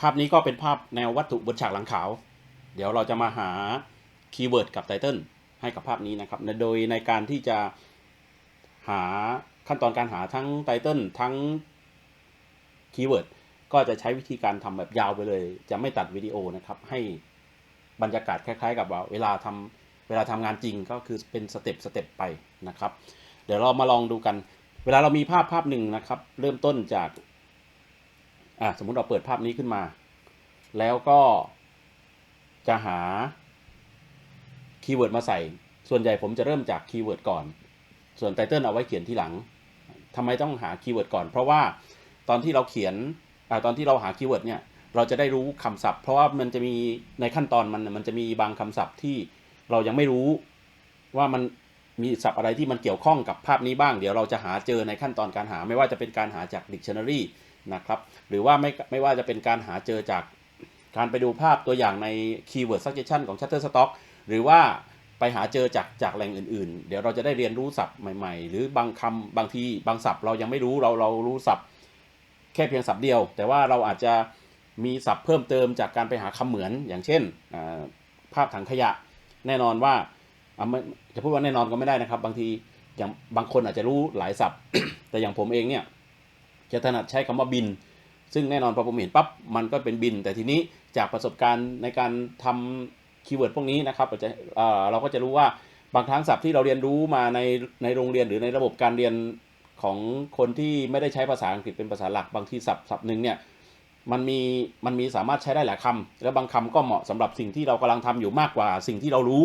ภาพนี้ก็เป็นภาพแนววัตถุบนฉากหลังขาว เดี๋ยวเราจะมาหาคีย์เวิร์ดกับไตเติลให้กับภาพนี้นะครับโดยในการที่จะหาขั้นตอนการหาทั้งไตเติลทั้งคีย์เวิร์ดก็จะใช้วิธีการทำแบบยาวไปเลย จะไม่ตัดวิดีโอนะครับให้บรรยากาศคล้าย ๆ กับเวลาทำเวลาทำงานจริงก็คือเป็นสเต็ปสเต็ปไปนะครับ เดี๋ยวเรามาลองดูกัน เวลาเรามีภาพภาพหนึ่งนะครับ เริ่มต้นจาก อะสมมุติเราเปิดภาพนี้ขึ้นมา แล้วก็จะหาคีย์เวิร์ดมาใส่ ส่วนใหญ่ผมจะเริ่มจากคีย์เวิร์ดก่อน ส่วนไตเติลเอาไว้เขียนที่หลังทำไมต้องหาคีย์เวิร์ดก่อน เพราะว่าตอนที่เราเขียนอาตอนที่เราหาคีย์เวิร์ดเนี่ยเราจะได้รู้คำศัพท์ เพราะว่ามันจะมีในขั้นตอนมันมันจะมีบางคำศัพท์ที่เรายังไม่รู้ว่ามันมีศัพท์อะไรที่มันเกี่ยวข้องกับภาพนี้บ้าง เดี๋ยวเราจะหาเจอในขั้นตอนการหาไม่ว่าจะเป็นการหาจาก dictionary นะครับหรือว่าไม่ไม่ว่าจะเป็นการหาเจอจากการไปดูภาพตัวอย่างใน keyword suggestion ของ Shutterstock หรือว่าไปหาเจอจากจากแหล่งอื่น ๆ เดี๋ยวเราจะได้เรียนรู้ศัพท์ใหม่ๆ หรือบางคำบางทีบางศัพท์เรายังไม่รู้เราเรารู้ศัพท์แค่เพียงศัพท์เดียว แต่ว่าเราอาจจะมีศัพท์เพิ่มเติมจากการไปหาคำเหมือนอย่างเช่น ภาพถังขยะแน่นอนว่าจะพูดว่าแน่นอนก็ไม่ได้นะครับ บางทีอย่างบางคนอาจจะรู้หลายศัพท์ แต่อย่างผมเองเนี่ย จะถนัดใช้คำว่าบิน ซึ่งแน่นอนพอผมเห็นปั๊บมันก็เป็นบิน แต่ทีนี้จากประสบการณ์ในการทำคีย์เวิร์ดพวกนี้นะครับเราจะเเราก็จะรู้ว่าบางครั้งศัพท์ที่เราเรียนรู้มาในในโรงเรียนหรือในระบบการเรียนของคนที่ไม่ได้ใช้ภาษาอังกฤษเป็นภาษาหลักบางทีศัพท์ศัพท์หนึ่งเนี่ยมันมีมันมีสามารถใช้ได้หลายคำแล้วบางคำก็เหมาะสำหรับสิ่งที่เรากำลังทำอยู่มากกว่าสิ่งที่เรารู้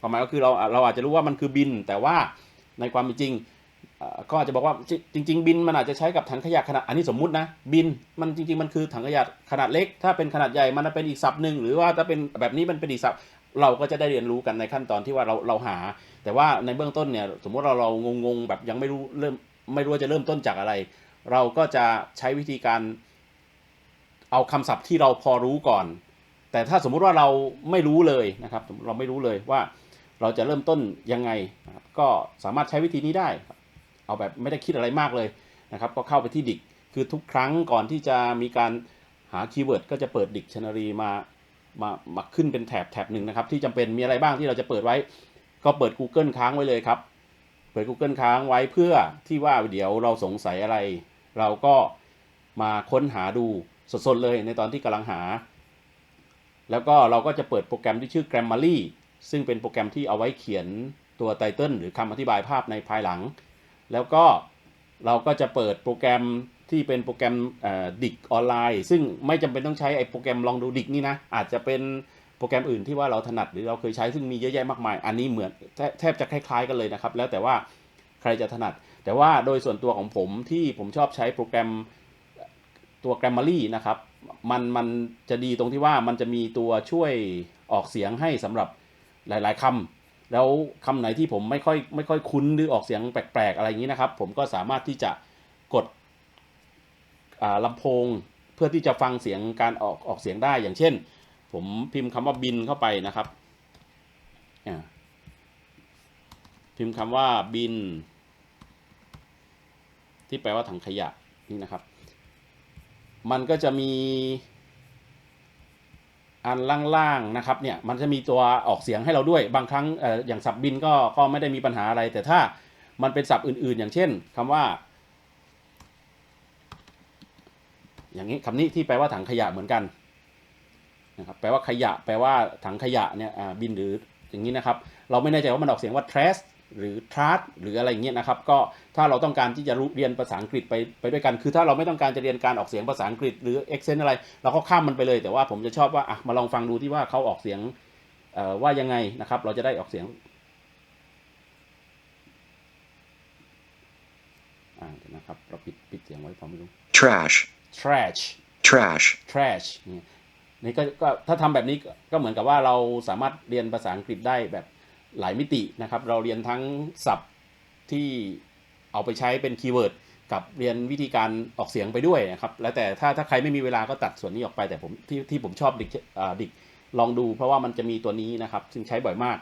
ความหมายก็คือเราเราอาจจะรู้ว่ามันคือบิน แต่ว่าในความเป็นจริง ก็อาจจะบอกว่าจริง ๆ บินมันอาจจะใช้กับถังขยะขนาดอันนี้สมมุตินะบินมันจริง ๆ มันคือถังขยะขนาดเล็ก ถ้าเป็นขนาดใหญ่มันเป็นอีกศัพท์หนึ่งหรือว่าถ้าเป็นแบบนี้มันเป็นอีกศัพท์เราก็จะได้เรียนรู้กันในขั้นตอนที่ว่าเราเราหา แต่ว่าในเบื้องต้นเนี่ยสมมติเราเรางงๆแบบยังไม่รู้เริ่มไม่รู้จะเริ่มต้นจากอะไร เราก็จะใช้วิธีการเอาคำศัพท์ที่เราพอรู้ก่อน แต่ถ้าสมมุติว่าเราไม่รู้เลยนะครับ เราไม่รู้เลยว่าเราจะเริ่มต้นยังไงก็สามารถใช้วิธีนี้ได้ เอาแบบไม่ได้คิดอะไรมากเลยนะครับ ก็เข้าไปที่ดิกคือทุกครั้งก่อนที่จะมีการหาคีย์เวิร์ดก็จะเปิดดิกชันนารีมามามาขึ้นเป็นแถบแถบหนึ่งนะครับ ที่จำเป็นมีอะไรบ้างที่เราจะเปิดไว้ ก็เปิด Google ค้างไว้เลยครับ เปิด Google ค้างไว้เพื่อที่ว่าเดี๋ยวเราสงสัยอะไร เราก็มาค้นหาดูสดๆเลยในตอนที่กำลังหา แล้วก็เราก็จะเปิดโปรแกรมที่ชื่อ Grammarly ซึ่งเป็นโปรแกรมที่เอาไว้เขียนตัวไตเติลหรือคำอธิบายภาพในภายหลัง แล้วก็เราก็จะเปิดโปรแกรมที่เป็นโปรแกรมดิกออนไลน์ ซึ่งไม่จำเป็นต้องใช้ไอ้โปรแกรมลองดูดิกนี่นะ อาจจะเป็นโปรแกรมอื่นที่ว่าเราถนัดหรือเราเคยใช้ซึ่งมีเยอะแยะมากมาย อันนี้เหมือนแทบจะคล้ายๆกันเลยนะครับ แล้วแต่ว่าใครจะถนัด แต่ว่าโดยส่วนตัวของผมที่ผมชอบใช้โปรแกรมตัว Grammarly นะครับ มันมันจะดีตรงที่ว่ามันจะมีตัวช่วยออกเสียงให้สำหรับหลาย ๆคำ แล้วคำไหนที่ผมไม่ค่อยไม่ค่อยคุ้นหรือออกเสียงแปลกๆอะไรอย่างนี้นะครับ ผมก็สามารถที่จะกดอ่าลำโพงเพื่อที่จะฟังเสียงการออกออกเสียงได้อย่างเช่น ผมพิมพ์คำว่าบินเข้าไปนะครับพิมพ์คำว่าบิน ที่แปลว่าถังขยะนี่นะครับ มันก็จะมี อันล่างๆนะครับเนี่ยมันจะมีตัวออกเสียงให้เราด้วยบางครั้งออย่างสับบินก็ก็ไม่ได้มีปัญหาอะไร แต่ถ้ามันเป็นศัพท์อื่นๆ อย่างเช่นคำว่า อย่างนี้คำนี้ที่แปลว่าถังขยะเหมือนกันนะครับแปลว่าขยะ แปลว่าถังขยะเนี่ยบินหรืออย่างนี้นะครับ เราไม่แน่ใจว่ามันออกเสียงว่า trash หรือ trash หรืออะไรอย่างเงี้ยนะครับ ก็ถ้าเราต้องการที่จะรู้เรียนภาษาอังกฤษไปไปด้วยกัน คือถ้าเราไม่ต้องการจะเรียนการออกเสียงภาษาอังกฤษหรือ accent อะไร เราก็ข้ามมันไปเลย แต่ว่าผมจะชอบว่าอะมาลองฟังดูที่ว่าเขาออกเสียงเอ่อว่ายังไงนะครับ เราจะได้ออกเสียงอ่าเดี๋ยวนะครับเราปิดปิดเสียงไว้ผมไม่รู้ trash, trash trash, trash เนี่ยนี่ก็ก็ถ้าทำแบบนี้ก็ก็เหมือนกับว่าเราสามารถเรียนภาษาอังกฤษได้แบบ หลายมิตินะครับ เราเรียนทั้งศัพท์ที่เอาไปใช้เป็นคีย์เวิร์ดกับเรียนวิธีการออกเสียงไปด้วยนะครับ แล้วแต่ถ้าถ้าใครไม่มีเวลาก็ตัดส่วนนี้ออกไปแต่ผมที่ที่ผมชอบดิกดิกลองดูเพราะว่ามันจะมีตัวนี้นะครับ ซึ่งใช้บ่อยมาก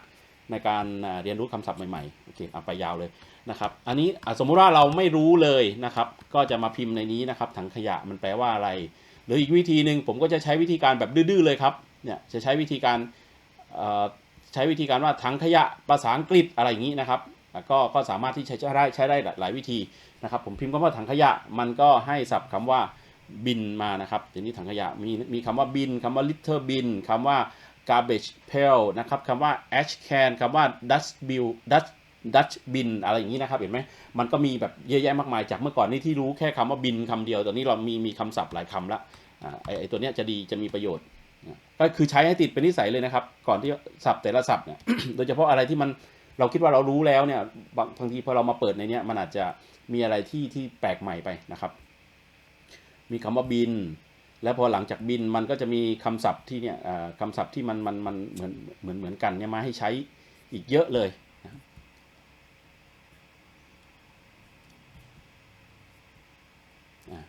ในการเรียนรู้คำศัพท์ใหม่ๆโอเคเอาไปยาวเลยนะครับ อันนี้สมมุติว่าเราไม่รู้เลยนะครับ ก็จะมาพิมพ์ในนี้นะครับ ถังขยะมันแปลว่าอะไร หรืออีกวิธีหนึ่งผมก็จะใช้วิธีการแบบดื้อๆเลยครับเนี่ยจะใช้วิธีการ ใช้วิธีการว่าถังขยะภาษาอังกฤษอะไรอย่างนี้นะครับก็ก็สามารถที่ใช้ได้ใช้ได้หลายวิธีนะครับ ผมพิมพ์คำว่าถังขยะมันก็ให้ศัพท์คำว่าบินมานะครับทีนี้ถังขยะมีมีคำว่าบินคำว่า litter bin คำว่า garbage pail นะครับคำว่า ash can คำว่า dust bill dust dust bin อะไรอย่างนี้นะครับเห็นไหมมันก็มีแบบเยอะแยะมากมายจากเมื่อก่อนนี่ที่รู้แค่คำว่าบินคำเดียวตอนนี้เรามีมีคำศัพท์หลายคำละอ่าไอไอตัวเนี้ยจะดีจะมีประโยชน์ ก็คือใช้ให้ติดเป็นนิสัยเลยนะครับ ก่อนที่สับแต่ละสับเนี่ย โดยเฉพาะอะไรที่มันเราคิดว่าเรารู้แล้วเนี่ยบางบางทีพอเรามาเปิดในเนี้ยมันอาจจะมีอะไรที่ที่แปลกใหม่ไปนะครับ มีคำว่าบิน แล้วพอหลังจากบินมันก็จะมีคำศัพท์ที่เนี่ยคำศัพท์ที่มันมันมันเหมือนเหมือนเหมือนกันเนี่ยมาให้ใช้อีกเยอะเลยนะอ่า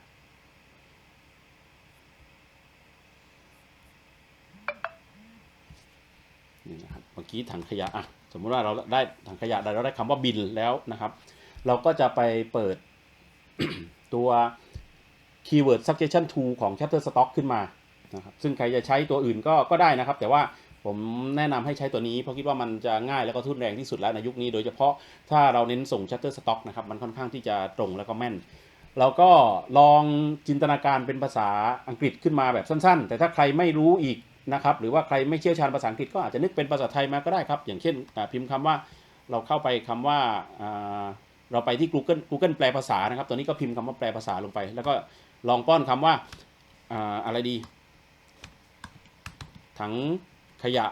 นี่นะครับ เมื่อกี้ถังขยะอะสมมุติว่าเราได้ถังขยะได้เราได้คำว่าบินแล้วนะครับ เราก็จะไปเปิดตัว keyword suggestion tool ของ chapter stock ขึ้นมานะครับซึ่งใครจะใช้ตัวอื่นก็ก็ได้นะครับ แต่ว่าผมแนะนำให้ใช้ตัวนี้เพราะคิดว่ามันจะง่ายแล้วก็ทุนแรงที่สุดแล้วในยุคนี้ โดยเฉพาะถ้าเราเน้นส่ง chapter stock นะครับ มันค่อนข้างที่จะตรงแล้วก็แม่นเราก็ลองจินตนาการเป็นภาษาอังกฤษขึ้นมาแบบสั้น ๆ แต่ถ้าใครไม่รู้อีก นะครับหรือว่าใครไม่เชี่ยวชาญภาษาอังกฤษก็อาจจะนึกเป็นภาษาไทยมาก็ได้ครับ อย่างเช่นพิมพ์คำว่าเราเข้าไปคำว่าอ่าเราไปที่ Google Google แปลภาษานะครับตัวนี้ก็พิมพ์คำว่าแปลภาษาลงไป แล้วก็ลองป้อนคำว่าอ่าอะไรดี ถังขยะ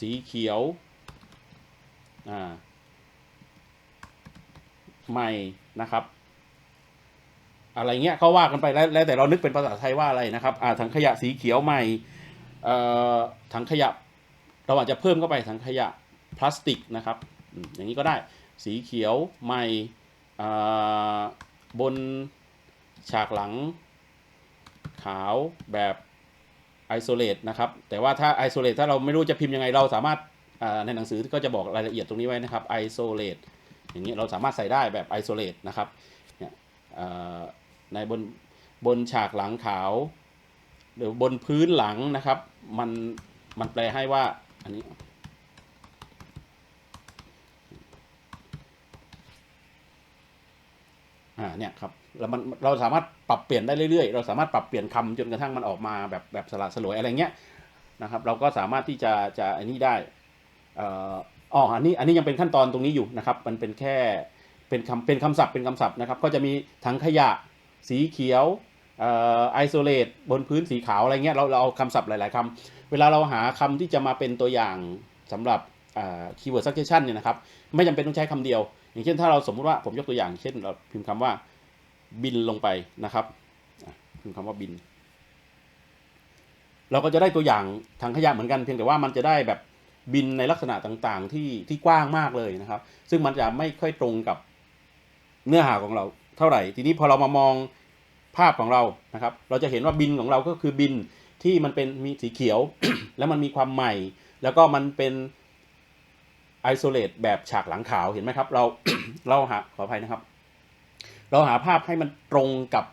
สีเขียวใหม่นะครับ อะไรเงี้ยเขาว่ากันไปแล้วแล้วแต่เรานึกเป็นภาษาไทยว่าอะไรนะครับอ่าถังขยะสีเขียวใหม่เอ่อถังขยะเราอาจจะเพิ่มเข้าไปถังขยะพลาสติกนะครับอย่างนี้ก็ได้สีเขียวใหม่บนฉากหลังขาวแบบไอโซเลตนะครับ แต่ว่าถ้าไอโซเลตถ้าเราไม่รู้จะพิมพ์ยังไงเราสามารถในหนังสือก็จะบอกรายละเอียดตรงนี้ไว้นะครับไอโซเลตอย่างนี้เราสามารถใส่ได้แบบไอโซเลตนะครับเนี่ย ในบนบนฉากหลังขาว หรือบนพื้นหลังนะครับ มันมันแปลให้ว่าอันนี้ อ่าเนี่ยครับแล้วมันเราสามารถปรับเปลี่ยนได้เรื่อยๆ เราสามารถปรับเปลี่ยนคำจนกระทั่งมันออกมาแบบแบบสละสลวยอะไรเงี้ยนะครับ เราก็สามารถที่จะจะอันนี้ได้อ่ออ๋ออันนี้อันนี้ยังเป็นขั้นตอนตรงนี้อยู่นะครับ มันเป็นแค่เป็นคำเป็นคำศัพท์เป็นคำศัพท์นะครับ ก็จะมีถังขยะ สีเขียวอ่อไอโซเลตบนพื้นสีขาวอะไรเงี้ยเราเราเอาคำศัพท์หลาย ๆคำเวลาเราหาคำที่จะมาเป็นตัวอย่างสำหรับคีย์เวิร์ด suggestion เนี่ยนะครับไม่จำเป็นต้องใช้คำเดียว อย่างเช่นถ้าเราสมมติว่าผมยกตัวอย่างเช่นเราพิมพ์คำว่าบินลงไปนะครับพิมพ์คำว่าบิน เราก็จะได้ตัวอย่างถังขยะเหมือนกันเพียงแต่ว่ามันจะได้แบบบินในลักษณะต่างๆ ที่ที่กว้างมากเลยนะครับ ซึ่งมันจะไม่ค่อยตรงกับเนื้อหาของเรา เท่าไหร่ ทีนี้พอเรามามองภาพของเรานะครับ เราจะเห็นว่าบินของเราก็คือบินที่มันเป็นมีสีเขียว แล้วมันมีความใหม่ แล้วก็มันเป็นไอโซเลตแบบฉากหลังขาวเห็นไหมครับ เราเราหาขออภัยนะครับ เราหาภาพให้มันตรงกับ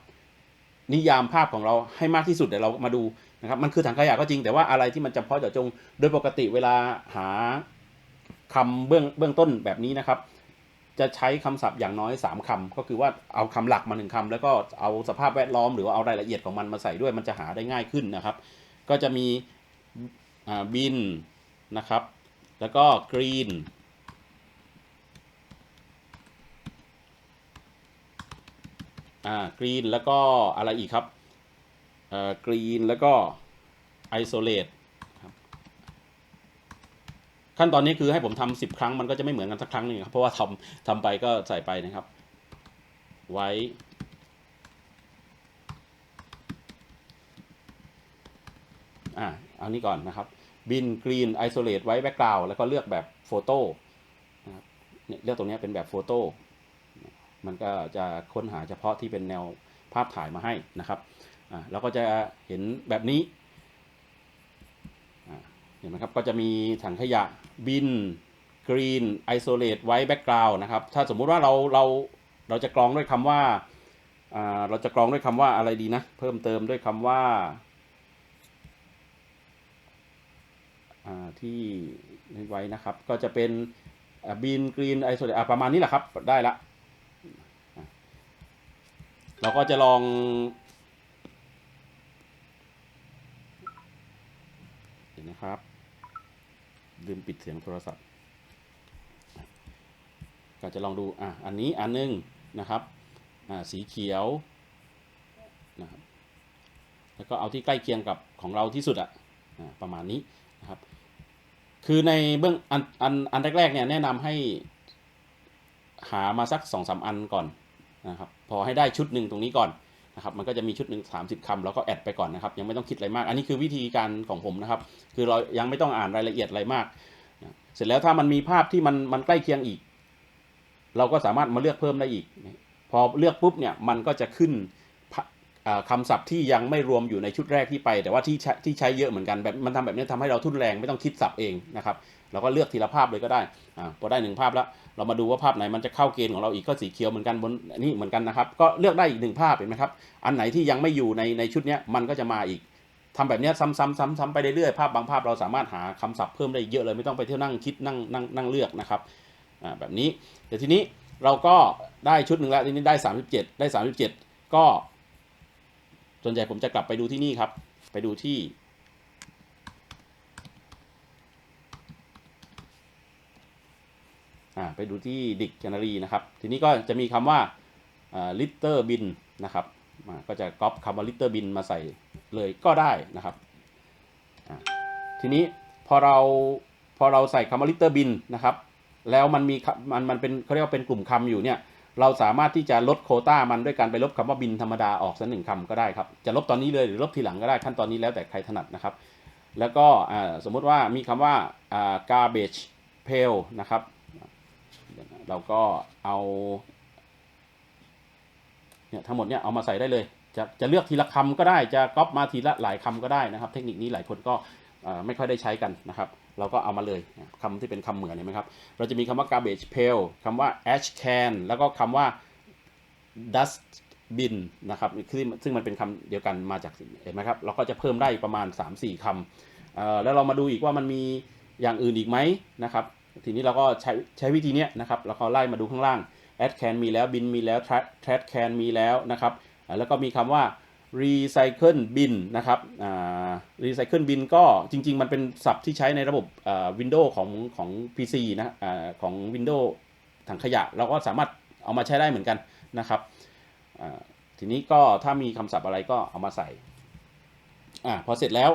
นิยามภาพของเราให้มากที่สุดเดี๋ยวเรามาดูนะครับ มันคือถังขยะก็จริงแต่ว่าอะไรที่มันจำเพาะเจาะจง โดยปกติเวลาหาคำเบื้องเบื้องต้นแบบนี้นะครับ จะใช้คำศัพท์อย่างน้อย 3คำก็คือว่าเอาคำหลักมาหนึ่งคำแล้วก็เอาสภาพแวดล้อมหรือว่าเอารายละเอียดของมันมาใส่ด้วยมันจะหาได้ง่ายขึ้นนะครับ ก็จะมีบินนะครับ แล้วก็กรีนอ่ากรีนแล้วก็อะไรอีกครับเอ่อกรีนแล้วก็ไอโซเลต ขั้นตอนนี้คือให้ผมทำสิบครั้งมันก็จะไม่เหมือนกันสักครั้งหนึ่งครับเพราะว่าทำทำไปก็ใส่ไปนะครับ ไว้อ่าเอานี้ก่อนนะครับบินกรีนไอโซเลตไว้แบ็กกราวแล้วก็เลือกแบบโฟโต้นะครับเลือกตรงนี้เป็นแบบโฟโต้มันก็จะค้นหาเฉพาะที่เป็นแนวภาพถ่ายมาให้นะครับอ่าเราก็จะเห็นแบบนี้ เห็นไหมครับก็จะมีถังขยะบินกรีนไอโซเลตไว้แบ็กกราวน์นะครับถ้าสมมุติว่าเราเราเราจะกรองด้วยคำว่าอ่าเราจะกรองด้วยคำว่าอะไรดีนะ เพิ่มเติมด้วยคำว่าอ่าที่นึกไว้นะครับ ก็จะเป็นบีนกรีนไอโซเลตประมาณนี้แหละครับได้ละเราก็จะลอง เห็นนะครับ ลืมปิดเสียงโทรศัพท์ ก็จะลองดู อะ อันนี้อันหนึงนะครับ อ่า สีเขียวนะครับ แล้วก็เอาที่ใกล้เคียงกับของเราที่สุดอะอ่าประมาณนี้นะครับ คือในเบื้องอันอันอันแรกๆเนี่ยแนะนำให้หามาสักสองสามอันก่อนนะครับ พอให้ได้ชุดหนึ่งตรงนี้ก่อน นะครับมันก็จะมีชุดหนึ่งสามสิบคำแล้วก็แอดไปก่อนนะครับ ยังไม่ต้องคิดอะไรมาก อันนี้คือวิธีการของผมนะครับ คือเรายังไม่ต้องอ่านรายละเอียดอะไรมากนะเสร็จแล้วถ้ามันมีภาพที่มันมันใกล้เคียงอีก เราก็สามารถมาเลือกเพิ่มได้อีก พอเลือกปุ๊บเนี่ยมันก็จะขึ้นคำศัพท์ที่ยังไม่รวมอยู่ในชุดแรกที่ไป แต่ว่าที่ใช้ที่ใช้เยอะเหมือนกันแบบมันทำแบบนี้ทำให้เราทุ่นแรงไม่ต้องคิดศัพท์เองนะครับ เราก็เลือกทีละภาพเลยก็ได้อ่าพอได้หนึ่งภาพแล้ว เรามาดูว่าภาพไหนมันจะเข้าเกณฑ์ของเราอีกก็สีเขียวเหมือนกันบนนี่เหมือนกันนะครับ ก็เลือกได้อีกหนึ่งภาพเห็นไหมครับ อันไหนที่ยังไม่อยู่ในในชุดนี้มันก็จะมาอีกทำแบบนี้ซ้ำๆซ้ำๆไปเรื่อยๆ ภาพบางภาพเราสามารถหาคำศัพท์เพิ่มได้เยอะเลยไม่ต้องไปเที่ยวนั่งคิดนั่งนั่งนั่งเลือกนะครับอ่าแบบนี้เดี๋ยวทีนี้เราก็ได้ชุดหนึ่งแล้วทีนี้ได้ 37 ได้ 37 ก็ ส่วนใหญ่ผมจะกลับไปดูที่นี่ครับ ไปดูที่ อ่า ไปดูที่ dictionary นะครับ ทีนี้ก็จะมีคำว่า litter bin นนะครับก็จะก๊อปคำว่า litter bin มาใส่เลยก็ได้นะครับ ทีนี้พอเราพอเราใส่คำว่า litter bin นนะครับ แล้วมันมีมันมันเป็นเขาเรียกว่าเป็นกลุ่มคำอยู่เนี่ย เราสามารถที่จะลดโคต้ามันด้วยการไปลบคำว่าบินธรรมดาออกสักหนึ่งคำก็ได้ครับ จะลบตอนนี้เลยหรือลบทีหลังก็ได้ขั้นตอนนี้แล้วแต่ใครถนัดนะครับ แล้วก็สมมุติว่ามีคำว่าอ่า garbage pail นะครับ เราก็เอาเนี่ยทั้งหมดเนี่ยเอามาใส่ได้เลย จะจะเลือกทีละคำก็ได้จะก๊อปมาทีละหลายคำก็ได้นะครับ เทคนิคนี้หลายคนก็ไม่ค่อยได้ใช้กันนะครับ เราก็เอามาเลยคำที่เป็นคำเหมือนเห็นไหมครับ เราจะมีคำว่า garbage pail คำว่า ash can แล้วก็คำว่า dust bin นะครับซึ่งซึ่งมันเป็นคำเดียวกันมาจากเห็นไหมครับ เราก็จะเพิ่มได้ประมาณ 3-4คำเอ่อแล้วเรามาดูอีกว่ามันมีอย่างอื่นอีกไหมนะครับ ทีนี้เราก็ใช้ใช้วิธีเนี้ยนะครับเราก็ไล่มาดูข้างล่าง add can มีแล้ว bin มีแล้ว trash can มีแล้วนะครับแล้วก็มีคำว่า recycle bin นะครับ recycle bin ก็จริง ๆ มันเป็นศัพท์ที่ใช้ในระบบ Windows ของของ PC นะอของ Windows ถังขยะ เราก็สามารถเอามาใช้ได้เหมือนกันนะครับทีนี้ก็ถ้ามีคำศัพท์อะไรก็เอามาใส่อพอเสร็จแล้ว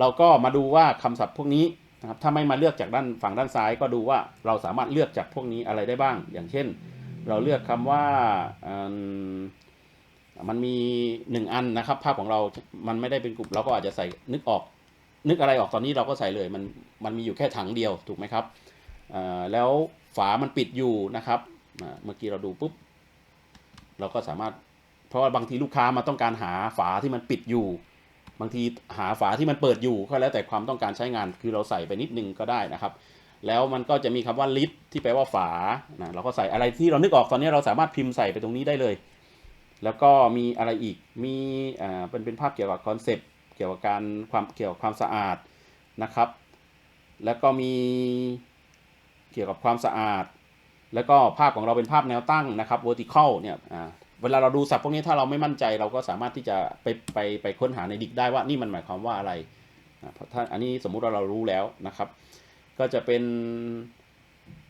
เราก็มาดูว่าคำศัพท์พวกนี้ นะครับถ้าไม่มาเลือกจากด้านฝั่งด้านซ้ายก็ดูว่าเราสามารถเลือกจากพวกนี้อะไรได้บ้าง อย่างเช่น เราเลือกคำว่ามันมีหนึ่งอันนะครับ ภาพของเรา มันไม่ได้เป็นกลุ่ม เราก็อาจจะใส่นึกออก นึกอะไรออกตอนนี้เราก็ใส่เลย มัน มันมีอยู่แค่ถังเดียว ถูกไหมครับ แล้วฝามันปิดอยู่นะครับ เมื่อกี้เราดูปุ๊บ เราก็สามารถ เพราะว่าบางทีลูกค้ามาต้องการหาฝาที่มันปิดอยู่ บางทีหาฝาที่มันเปิดอยู่ก็แล้วแต่ความต้องการใช้งานคือเราใส่ไปนิดนึงก็ได้นะครับ แล้วมันก็จะมีคำว่าลิดที่แปลว่าฝานะเราก็ใส่อะไรที่เรานึกออกตอนนี้เราสามารถพิมพ์ใส่ไปตรงนี้ได้เลย แล้วก็มีอะไรอีกมีอ่าเป็นเป็นภาพเกี่ยวกับคอนเซปต์เกี่ยวกับการความเกี่ยวกับความสะอาดนะครับ แล้วก็มีเกี่ยวกับความสะอาด แล้วก็ภาพของเราเป็นภาพแนวตั้งนะครับ vertical เนี่ยอ่า เวลาเราดูศัพท์พวกนี้ถ้าเราไม่มั่นใจเราก็สามารถที่จะไปไปไปค้นหาในดิกได้ว่านี่มันหมายความว่าอะไรเพราะถ้าอันนี้สมมุติว่าเรารู้แล้วนะครับ ก็จะเป็น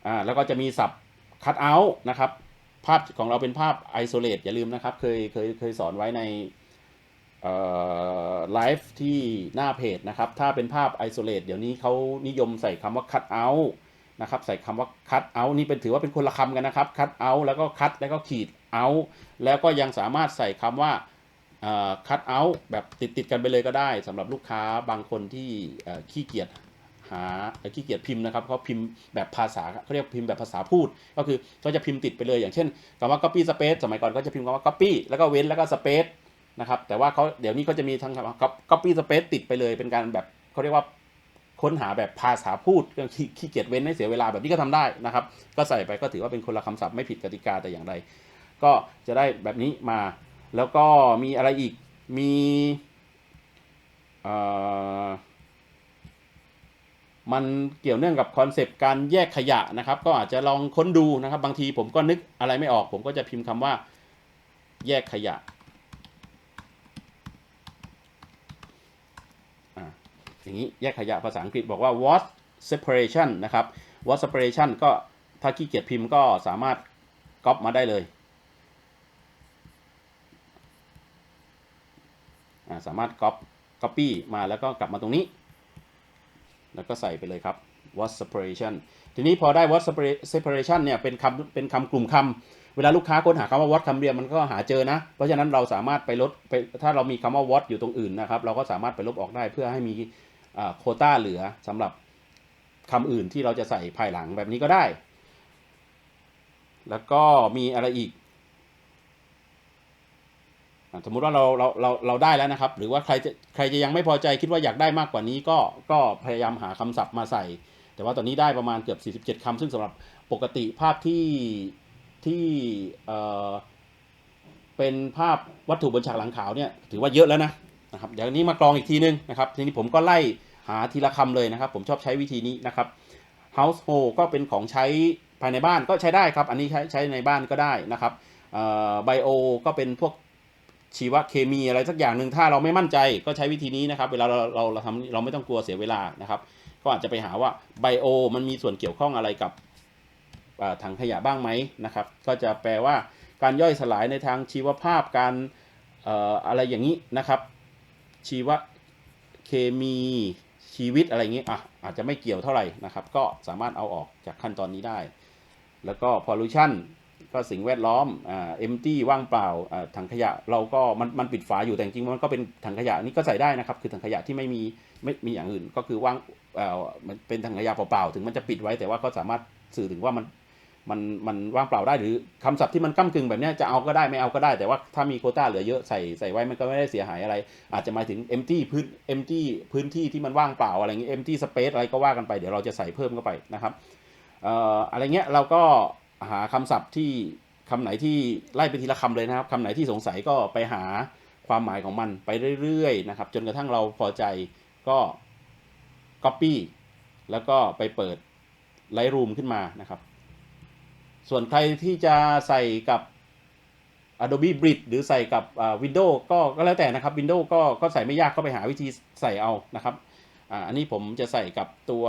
อ่าแล้วก็จะมีศัพท์ cut out นะครับภาพของเราเป็นภาพ isolate อย่าลืมนะครับ เคยเคยเคยสอนไว้ในไลฟ์ที่หน้าเพจนะครับ ถ้าเป็นภาพ isolate เดี๋ยวนี้เขานิยมใส่คำว่า cut out นะครับใส่คำว่า cut out นี่เป็นถือว่าเป็นคนละคำกันนะครับ cut out แล้วก็ cut แล้วก็ขีด out แล้วก็ยังสามารถใส่คำว่า cut out แบบติดติดกันไปเลยก็ได้สำหรับลูกค้าบางคนที่ขี้เกียจหาขี้เกียจพิมพ์นะครับเขาพิมพ์แบบภาษาเขาเรียกพิมพ์แบบภาษาพูด ก็คือก็จะพิมพ์ติดไปเลย อย่างเช่นคำว่า copy space สมัยก่อนก็จะพิมพ์คำว่า copy แล้วก็เว้นแล้วก็ space นะครับแต่ว่าเขาเดี๋ยวนี้ก็จะมีทั้งคำว่า copy space ติดไปเลยเป็นการแบบเขาเรียกว่า ค้นหาแบบภาษาพูดก็ขี้ขี้เกียจเว้นให้เสียเวลาแบบนี้ก็ทำได้นะครับ ก็ใส่ไปก็ถือว่าเป็นคนละคำศัพท์ไม่ผิดกติกาแต่อย่างใดก็จะได้แบบนี้มา แล้วก็มีอะไรอีกมีมันเกี่ยวเนื่องกับคอนเซปต์การแยกขยะนะครับ ก็อาจจะลองค้นดูนะครับ บางทีผมก็นึกอะไรไม่ออก ผมก็จะพิมพ์คำว่า แยกขยะ อย่างนี้แยกขยะภาษาอังกฤษบอกว่า what separation นะครับ what separation ก็ถ้าขี้เกียจพิมพ์ก็สามารถก๊อปมาได้เลยสามารถก๊อป copy มาแล้วก็กลับมาตรงนี้ แล้วก็ใส่ไปเลยครับ what separation ทีนี้พอได้ what separa- separation เนี่ยเป็นคำเป็นคำกลุ่มคำเวลาลูกค้าค้นหาคำว่า what คำเดียวมันก็หาเจอนะ เพราะฉะนั้นเราสามารถไปลดไปถ้าเรามีคำว่า what อยู่ตรงอื่นนะครับ เราก็สามารถไปลบออกได้เพื่อให้มี โคต้าเหลือสำหรับคำอื่นที่เราจะใส่ภายหลังแบบนี้ก็ได้ แล้วก็มีอะไรอีก สมมุติว่าเราเราเราเราได้แล้วนะครับ หรือว่าใครจะใครจะยังไม่พอใจคิดว่าอยากได้มากกว่านี้ก็ก็พยายามหาคำศัพท์มาใส่ แต่ว่าตอนนี้ได้ประมาณเกือบ 47คำซึ่งสำหรับปกติภาพที่ที่เอ่อเป็นภาพวัตถุบนฉากหลังขาวเนี่ยถือว่าเยอะแล้วนะ นะครับเดี๋ยวนี้มากรองอีกทีนึงนะครับทีนี้ผมก็ไล่หาทีละคำเลยนะครับ ผมชอบใช้วิธีนี้นะครับ household ก็เป็นของใช้ภายในบ้านก็ใช้ได้ครับ อันนี้ใช้ใช้ในบ้านก็ได้นะครับไบโอก็เป็นพวกชีวเคมีอะไรสักอย่างหนึ่งถ้าเราไม่มั่นใจก็ใช้วิธีนี้นะครับ เวลาเราเราเราทำเราไม่ต้องกลัวเสียเวลานะครับ ก็อาจจะไปหาว่าไบโอมันมีส่วนเกี่ยวข้องอะไรกับถังขยะบ้างไหมนะครับ ก็จะแปลว่าการย่อยสลายในทางชีวภาพการอออะไรอย่างนี้นะครับ ชีวเคมีชีวิตอะไรอย่างนี้อะอาจจะไม่เกี่ยวเท่าไหร่นะครับ ก็สามารถเอาออกจากขั้นตอนนี้ได้ แล้วก็ pollution ก็สิ่งแวดล้อมอ่า empty ว่างเปล่าอ่าถังขยะเราก็มันมันปิดฝาอยู่แต่จริงมันก็เป็นถังขยะนี่ก็ใส่ได้นะครับ คือถังขยะที่ไม่มีไม่มีอย่างอื่นก็คือว่างเอ่อมันเป็นถังขยะเปล่าๆถึงมันจะปิดไว้แต่ว่าก็สามารถสื่อถึงว่ามัน มันมันว่างเปล่าได้หรือคำศัพท์ที่มันก้ากึ่งแบบนี้จะเอาก็ได้ไม่เอาก็ได้ แต่ว่าถ้ามีโคต้าเหลือเยอะใส่ใส่ไว้มันก็ไม่ได้เสียหายอะไร อาจจะหมายถึง empty พื้น empty พื้นที่ที่มันว่างเปล่าอะไรเงี้ย empty space อะไรก็ว่ากันไปเดี๋ยวเราจะใส่เพิ่มเข้าไปนะครับเอ่ออะไรเงี้ยเราก็หาคำศัพท์ที่คำไหนที่ไล่ไปทีละคำเลยนะครับคำไหนที่สงสัยก็ไปหาความหมายของมันไปเรื่อยๆนะครับ จนกระทั่งเราพอใจก็ copy แล้วก็ไปเปิด Lightroom ขึ้นมานะครับ ส่วนใครที่จะใส่กับ Adobe Bridge หรือใส่กับ Windows ก็ก็แล้วแต่นะครับ Windows ก็ก็ใส่ไม่ยากก็ไปหาวิธีใส่เอานะครับอันนี้ผมจะใส่กับตัว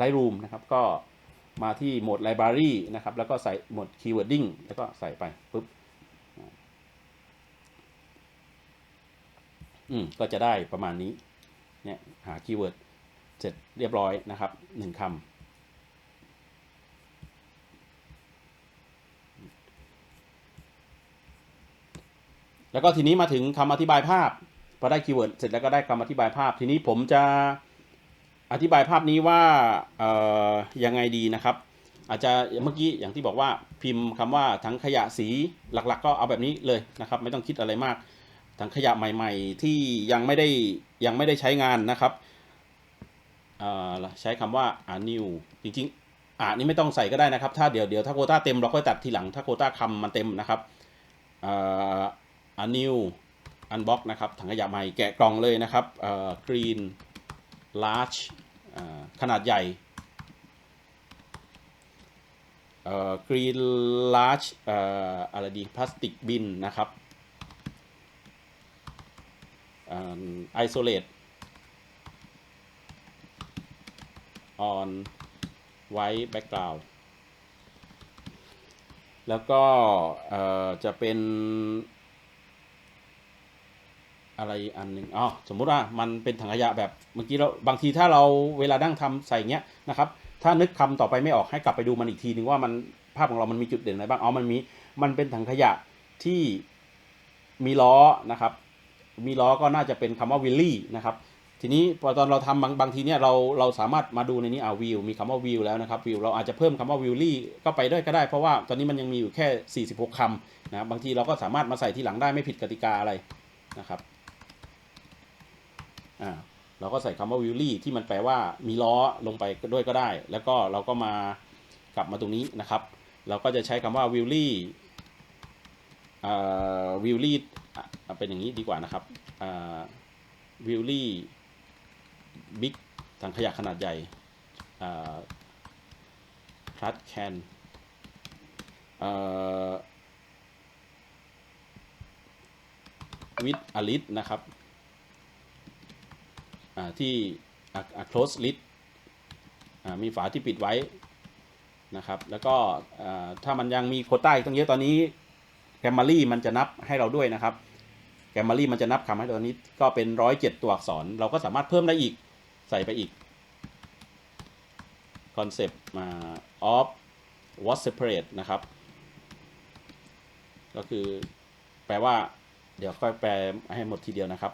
Lightroom นะครับ ก็มาที่โหมด Library นะครับ แล้วก็ใส่โหมด Keywording แล้วก็ใส่ไปปุ๊บอืมก็จะได้ประมาณนี้เนี่ยหาคีย์เวิร์ดเสร็จเรียบร้อยนะครับหนึ่งคำ แล้วก็ทีนี้มาถึงคำอธิบายภาพพอได้คีย์เวิร์ดเสร็จแล้วก็ได้คำอธิบายภาพ ทีนี้ผมจะอธิบายภาพนี้ว่าเอ่อยังไงดีนะครับ อาจจะเมื่อกี้อย่างที่บอกว่าพิมพ์คำว่าถังขยะสีหลัก ๆ ก็เอาแบบนี้เลยนะครับ ไม่ต้องคิดอะไรมากถังขยะใหม่ ๆ ที่ยังไม่ได้ยังไม่ได้ใช้งานนะครับใช้คำว่าอ่านิวจริงๆอ่านี่ไม่ต้องใส่ก็ได้นะครับ ถ้าเดี๋ยวเดี๋ยวถ้าโคต้าเต็มเราก็ตัดทีหลังถ้าโคต้าคำมันเต็มนะครับ อ่ออานิวอันบ็อกนะครับถังขยะใหม่แกะกล่องเลยนะครับเอ่อกรีนลาร์จขนาดใหญ่เอ่อกรีนลาร์จเอ่ออะไรดีพลาสติกบินนะครับไอโซเลต on white background แล้วก็จะเป็น อะไรอันหนึ่งอ๋อสมมุติว่ามันเป็นถังขยะแบบเมื่อกี้เราบางทีถ้าเราเวลาดั้งทำใส่เงี้ยนะครับ ถ้านึกคำต่อไปไม่ออกให้กลับไปดูมันอีกทีนึงว่ามันภาพของเรามันมีจุดเด่นอะไรบ้างอ๋อมันมีมันเป็นถังขยะที่มีล้อนะครับ มีล้อก็น่าจะเป็นคำว่าวิลลี่นะครับทีนี้พอตอนเราทำบางบางทีเนี่ยเราเราสามารถมาดูในนี้อ่าวิวมีคำว่าวิวแล้วนะครับวิวเราอาจจะเพิ่มคำว่าวิลลี่ก็ไปด้วยก็ได้ เพราะว่าตอนนี้มันยังมีอยู่แค่ 46คำนะครับบางทีเราก็สามารถมาใส่ทีหลังได้ไม่ผิดกติกาอะไรนะครับ อ่าเราก็ใส่คำว่าวิลลี่ที่มันแปลว่ามีล้อลงไปด้วยก็ได้ แล้วก็เราก็มากลับมาตรงนี้นะครับ เราก็จะใช้คำว่าวิลลี่วิลลี่เป็นอย่างนี้ดีกว่านะครับวิลลี่บิ๊กถังขยะขนาดใหญ่พลัดแคนวิดอลิสนะครับ ที่ close lid มีฝาที่ปิดไว้นะครับ แล้วก็ถ้ามันยังมีโคต้าอีกตั้งเยอะตอนนี้แกมมารี่มันจะนับให้เราด้วยนะครับแกมมารี่มันจะนับคำให้ตอนนี้ก็เป็นร้อยเจ็ดตัวอักษร เราก็สามารถเพิ่มได้อีกใส่ไปอีกคอนเซปต์มา of was separate นะครับ ก็คือแปลว่า เดี๋ยวค่อยแปลให้หมดทีเดียวนะครับ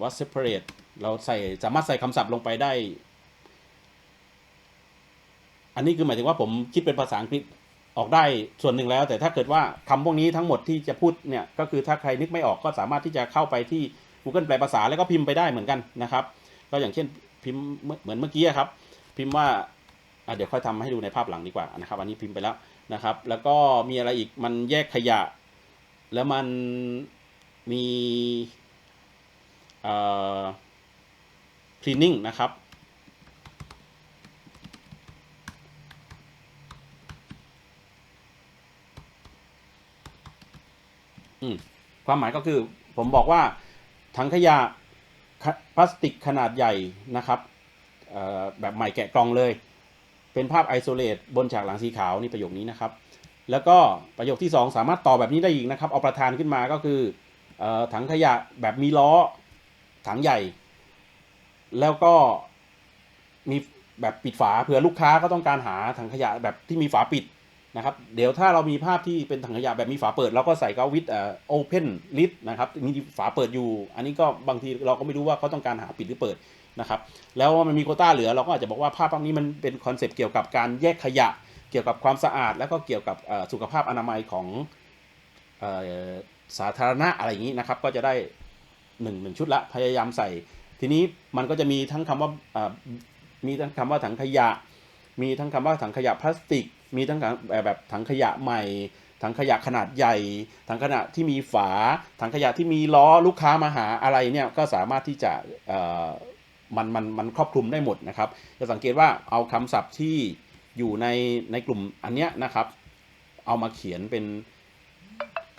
was separate เราใส่สามารถใส่คำศัพท์ลงไปได้ อันนี้คือหมายถึงว่าผมคิดเป็นภาษาอังกฤษออกได้ส่วนหนึ่งแล้ว แต่ถ้าเกิดว่าคำพวกนี้ทั้งหมดที่จะพูดเนี่ย ก็คือถ้าใครนึกไม่ออกก็สามารถที่จะเข้าไปที่ Google แปลภาษาแล้วก็พิมพ์ไปได้เหมือนกันนะครับ ก็อย่างเช่นพิมพ์เหมือนเมื่อกี้ครับ พิมพ์ว่าเดี๋ยวค่อยทำให้ดูในภาพหลังดีกว่านะครับ อันนี้พิมพ์ไปแล้วนะครับ แล้วก็มีอะไรอีกมันแยกขยะ แล้วมันมี cleaning นะครับอืมความหมายก็คือผมบอกว่าถังขยะพลาสติกขนาดใหญ่นะครับแบบใหม่แกะกล่องเลย เป็นภาพไอโซเลตบนฉากหลังสีขาวนี่ประโยคนี้นะครับ แล้วก็ประโยคที่ 2 สามารถต่อแบบนี้ได้อีกนะครับ เอาประธานขึ้นมาก็คือถังขยะแบบมีล้อ ถังใหญ่ แล้วก็มีแบบปิดฝาเผื่อลูกค้าก็ต้องการหาถังขยะแบบที่มีฝาปิดนะครับ เดี๋ยวถ้าเรามีภาพที่เป็นถังขยะแบบมีฝาเปิดเราก็ใส่ก็วิดโอเพนลิดนะครับมีฝาเปิดอยู่ อันนี้ก็บางทีเราก็ไม่รู้ว่าเขาต้องการหาปิดหรือเปิดนะครับ แล้วมันมีโคต้าเหลือเราก็อาจจะบอกว่าภาพพวกนี้มันเป็นคอนเซปต์เกี่ยวกับการแยกขยะ เกี่ยวกับความสะอาด แล้วก็เกี่ยวกับสุขภาพอนามัยของสาธารณะอะไรอย่างนี้นะครับ ก็จะได้ หนึ่งหนึ่งชุดละพยายามใส่ ทีนี้มันก็จะมีทั้งคำว่ามีทั้งคำว่าถังขยะ มีทั้งคำว่าถังขยะพลาสติก มีทั้งแบบถังขยะใหม่ถังขยะขนาดใหญ่ ถังขยะที่มีฝา ถังขยะที่มีล้อลูกค้ามาหาอะไรเนี่ยก็สามารถที่จะมันมันมันครอบคลุมได้หมดนะครับ จะสังเกตว่าเอาคำศัพท์ที่อยู่ในในกลุ่มอันเนี้ยนะครับ เอามาเขียนเป็น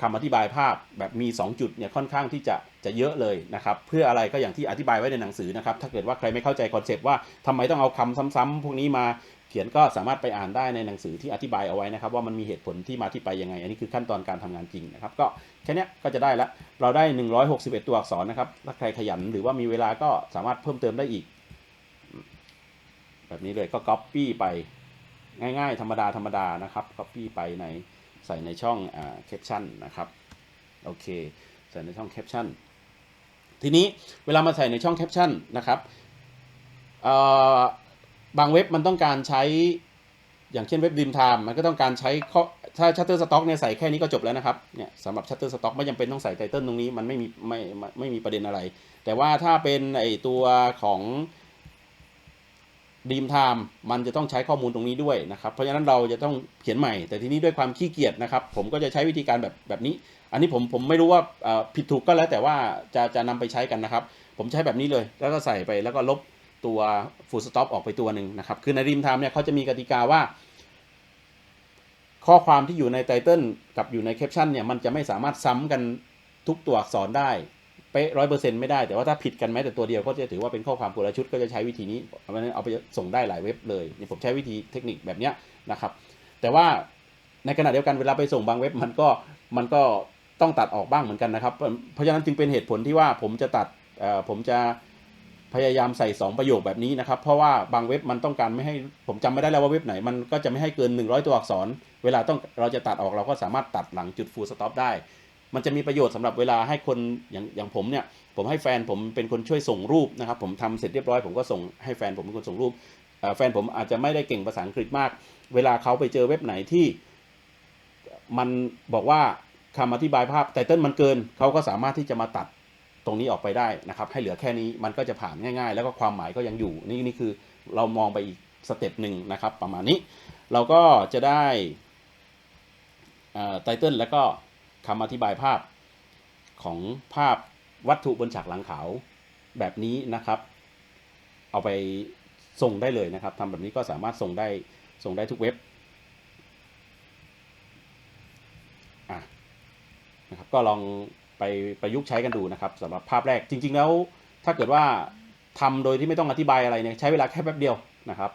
คำอธิบายภาพแบบมี 2 จุดเนี่ยค่อนข้างที่จะ จะเยอะเลยนะครับเพื่ออะไรก็อย่างที่อธิบายไว้ในหนังสือนะครับถ้าเกิดว่าใครไม่เข้าใจคอนเซปต์ว่าทำไมต้องเอาคำซ้ำๆพวกนี้มาเขียนก็สามารถไปอ่านได้ในหนังสือที่อธิบายเอาไว้นะครับ ว่ามันมีเหตุผลที่มาที่ไปยังไง อันนี้คือขั้นตอนการทำงานจริงนะครับ ก็แค่นี้ก็จะได้ละเราได้ 161 ตัวอักษรนะครับถ้าใครขยันหรือว่ามีเวลาก็สามารถเพิ่มเติมได้อีก แบบนี้เลยก็ Copy ไปง่ายๆ ธรรมดาธรรมดานะครับ Copy ไปในใส่ในช่องอ่า caption นะครับโอเคใส่ในช่อง caption ทีนี้เวลามาใส่ในช่อง caption นะครับบางเว็บมันต้องการใช้อย่างเช่นเว็บดิมไทม์มันก็ต้องการใช้ข้อถ้า Shutterstock เนี่ยใส่แค่นี้ก็จบแล้วนะครับเนี่ยสำหรับ Shutterstock ไม่จำเป็นต้องใส่ไตเติลตรงนี้มันไม่มีไม่ไม่มีประเด็นอะไร แต่ว่าถ้าเป็นไอตัวของดีมไทม์มันจะต้องใช้ข้อมูลตรงนี้ด้วยนะครับ เพราะฉะนั้นเราจะต้องเขียนใหม่ แต่ทีนี้ด้วยความขี้เกียจนะครับ ผมก็จะใช้วิธีการแบบแบบนี้ อันนี้ผมผมไม่รู้ว่าผิดถูกก็แล้วแต่ว่าจะจะนำไปใช้กันนะครับ ผมใช้แบบนี้เลย แล้วก็ใส่ไปแล้วก็ลบตัว full stop ออกไปตัวหนึ่งนะครับ คือในดีมไทม์เนี่ยเขาจะมีกติกาว่า ข้อความที่อยู่ในไตเติลกับอยู่ในแคปชั่นเนี่ยมันจะไม่สามารถซ้ำกันทุกตัวอักษรได้เป๊ะร้อยเปอร์เซ็นต์ไม่ได้ แต่ว่าถ้าผิดกันแม้แต่ตัวเดียวก็จะถือว่าเป็นข้อความคนละชุดก็จะใช้วิธีนี้เอาไปเอาไปส่งได้หลายเว็บเลยนี่ผมใช้วิธีเทคนิคแบบนี้นะครับ แต่ว่าในขณะเดียวกันเวลาไปส่งบางเว็บมันก็มันก็ ต้องตัดออกบ้างเหมือนกันนะครับ เพราะฉะนั้นจึงเป็นเหตุผลที่ว่าผมจะตัดผมจะพยายามใส่ 2 ประโยคแบบนี้นะครับ เพราะว่าบางเว็บมันต้องการไม่ให้ผมจำไม่ได้แล้วว่าเว็บไหน มันก็จะไม่ให้เกิน 100 ตัวอักษร เวลาต้องเราจะตัดออกเราก็สามารถตัดหลังจุด full stop ได้ มันจะมีประโยชน์สำหรับเวลาให้คนอย่างอย่างผมเนี่ย ผมให้แฟนผมเป็นคนช่วยส่งรูปนะครับ ผมทำเสร็จเรียบร้อยผมก็ส่งให้แฟนผมเป็นคนส่งรูป แฟนผมอาจจะไม่ได้เก่งภาษาอังกฤษมาก เวลาเขาไปเจอเว็บไหนที่ มันบอกว่า คำอธิบายภาพไตเติลมันเกินเขาก็สามารถที่จะมาตัดตรงนี้ออกไปได้นะครับ ให้เหลือแค่นี้มันก็จะผ่านง่ายๆ แล้วก็ความหมายก็ยังอยู่นี่นี่คือเรามองไปอีกสเต็ปหนึ่งนะครับ ประมาณนี้เราก็จะได้ไตเติลแล้วก็คำอธิบายภาพของภาพวัตถุบนฉากหลังขาวแบบนี้นะครับ เอาไปส่งได้เลยนะครับทำแบบนี้ก็สามารถส่งได้ส่งได้ทุกเว็บอะ นะครับก็ลองไปประยุกต์ใช้กันดูนะครับสำหรับภาพแรกจริง ๆ แล้วถ้าเกิดว่าทำโดยที่ไม่ต้องอธิบายอะไรเนี่ยใช้เวลาแค่แป๊บเดียวนะครับ